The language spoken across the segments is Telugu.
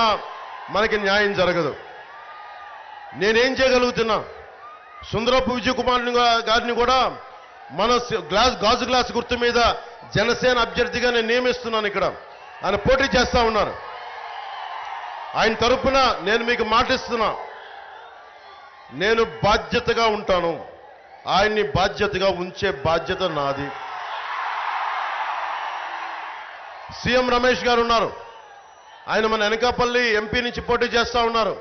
ఉన్నా మనకి న్యాయం జరగదు. నేనేం చేయగలుగుతున్నా? సుందరపు విజయ్ కుమార్ గారిని కూడా మన గ్లాస్ గాజు గ్లాస్ గుర్తు మీద జనసేన అభ్యర్థిగా నేను నియమిస్తున్నాను ఇక్కడ. ఆయన పోటీ చేస్తా ఉన్నారు. ఆయన తరపున నేను మీకు మాటిస్తున్నా. నేను బాధ్యతగా ఉంటాను. ఆయన్ని బాధ్యతగా ఉంచే బాధ్యత నాది. సీఎం రమేష్ గారు ఉన్నారు. ఆయన మన వెనకాపల్లి ఎంపీ నుంచి పోటీ చేస్తూ ఉన్నారు.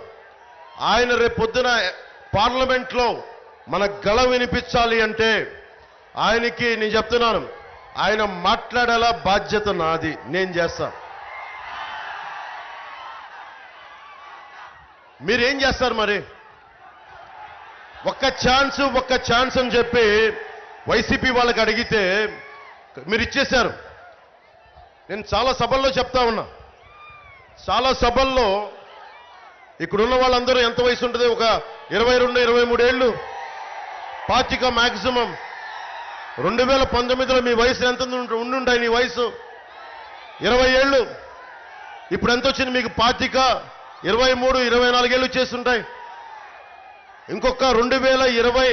ఆయన రేపు పొద్దున పార్లమెంట్లో మన గళ వినిపించాలి అంటే ఆయనకి నేను చెప్తున్నాను ఆయన మాట్లాడేలా బాధ్యత నాది నేను చేస్తా. మీరేం చేస్తారు మరి? ఒక్క ఛాన్స్ ఒక్క ఛాన్స్ అని చెప్పి వైసీపీ వాళ్ళకి అడిగితే మీరు ఇచ్చేశారు. నేను చాలా సభల్లో చెప్తా ఉన్నా. చాలా సభల్లో ఇక్కడున్న వాళ్ళందరూ ఎంత వయసు ఉంటుంది? ఒక ఇరవై రెండు ఇరవై మూడేళ్ళు పాతిక మాక్సిమం. రెండు వేల పంతొమ్మిదిలో మీ వయసు ఎంత ఉండి ఉండుంటాయి నీ వయసు? ఇరవై ఏళ్ళు. ఇప్పుడు ఎంత వచ్చింది మీకు పాతిక? ఇరవై మూడు ఇరవై నాలుగేళ్ళు చేస్తుంటాయి ఇంకొక రెండు వేల ఇరవై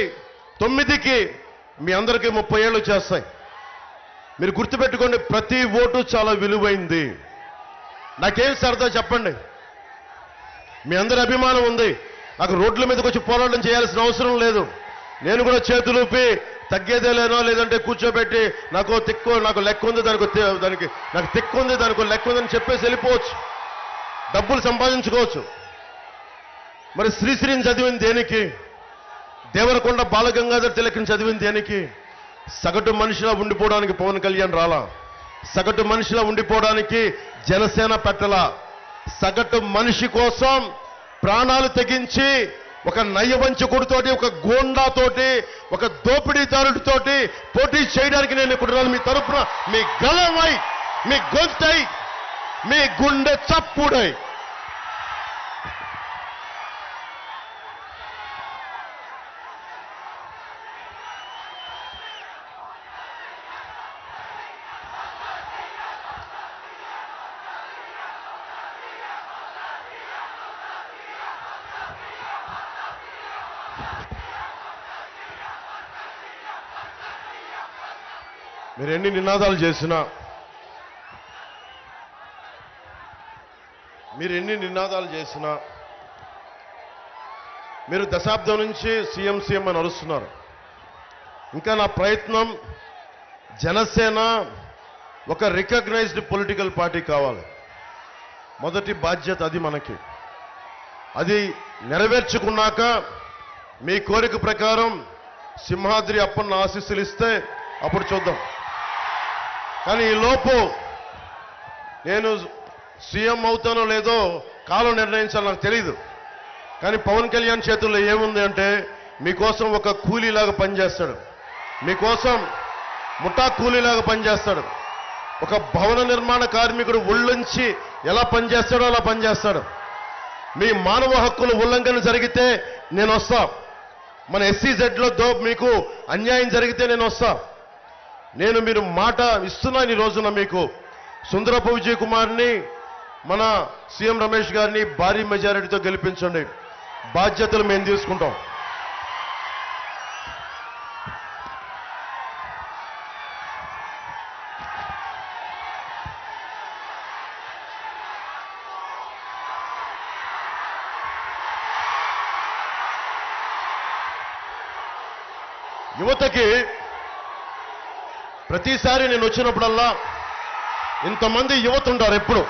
తొమ్మిదికి మీ అందరికీ ముప్పై ఏళ్ళు చేస్తాయి మీరు గుర్తుపెట్టుకోండి ప్రతి ఓటు చాలా విలువైంది. నాకేం సరదా చెప్పండి? మీ అందరి అభిమానం ఉంది. నాకు రోడ్ల మీదకి వచ్చి పోరాటం చేయాల్సిన అవసరం లేదు. నేను కూడా చేతులూపి తగ్గేదే లేనో లేదంటే కూర్చోబెట్టి నాకు తిక్కు నాకు లెక్క ఉంది దానికి దానికి నాకు తిక్కు ఉంది దానికి లెక్క ఉందని చెప్పేసి వెళ్ళిపోవచ్చు. డబ్బులు సంపాదించుకోవచ్చు. మరి శ్రీశ్రీని చదివింది దేనికి? దేవరకొండ బాలగంగాధర్ తిలకని చదివింది దేనికి? సగటు మనిషిలా ఉండిపోవడానికి పవన్ కళ్యాణ్ రాలా? సగటు మనిషిలా ఉండిపోవడానికి జనసేన పెట్టల. సగటు మనిషి కోసం ప్రాణాలు తెగించి ఒక నయవంచకుడితోటి ఒక గోండాతోటి ఒక దోపిడీదారుడితోటి పోటీ చేయడానికి నేను ఇక్కడ మీ తరపున మీ గలమై మీ గొంతై మీ గుండె చప్పుడై. మీరు ఎన్ని నినాదాలు చేసినా మీరు ఎన్ని నినాదాలు చేసినా మీరు దశాబ్దం నుంచి సీఎం సీఎం అని అరుస్తున్నారు. ఇంకా నా ప్రయత్నం జనసేన ఒక రికగ్నైజ్డ్ పొలిటికల్ పార్టీ కావాలి. మొదటి బాధ్యత అది మనకి. అది నెరవేర్చుకున్నాక మీ కోరిక ప్రకారం సింహాద్రి అప్పన్న ఆశీస్సులు ఇస్తే అప్పుడు చూద్దాం. కానీ ఈ లోపు నేను సీఎం అవుతానో లేదో కాలం నిర్ణయించాలో నాకు తెలియదు కానీ పవన్ కళ్యాణ్ చేతుల్లో ఏముంది అంటే మీకోసం ఒక కూలీలాగా పనిచేస్తాడు. మీకోసం ముఠా కూలీలాగా పనిచేస్తాడు. ఒక భవన నిర్మాణ కార్మికుడు ఒళ్ళుంచి ఎలా పనిచేస్తాడో అలా పనిచేస్తాడు. మీ మానవ హక్కుల ఉల్లంఘన జరిగితే నేను వస్తా. మన ఎస్సీజెడ్లో దో మీకు అన్యాయం జరిగితే నేను వస్తా. నేను మీరు మాట ఇస్తున్నాను ఈ రోజున మీకు సుందరపు విజయ్ కుమార్ని మన సీఎం రమేష్ గారిని భారీ మెజారిటీతో గెలిపించండి. బాధ్యతలు మేము తీసుకుంటాం. యువతకి ప్రతిసారి నేను వచ్చినప్పుడల్లా ఇంతమంది యువత ఉంటారు ఎప్పుడు.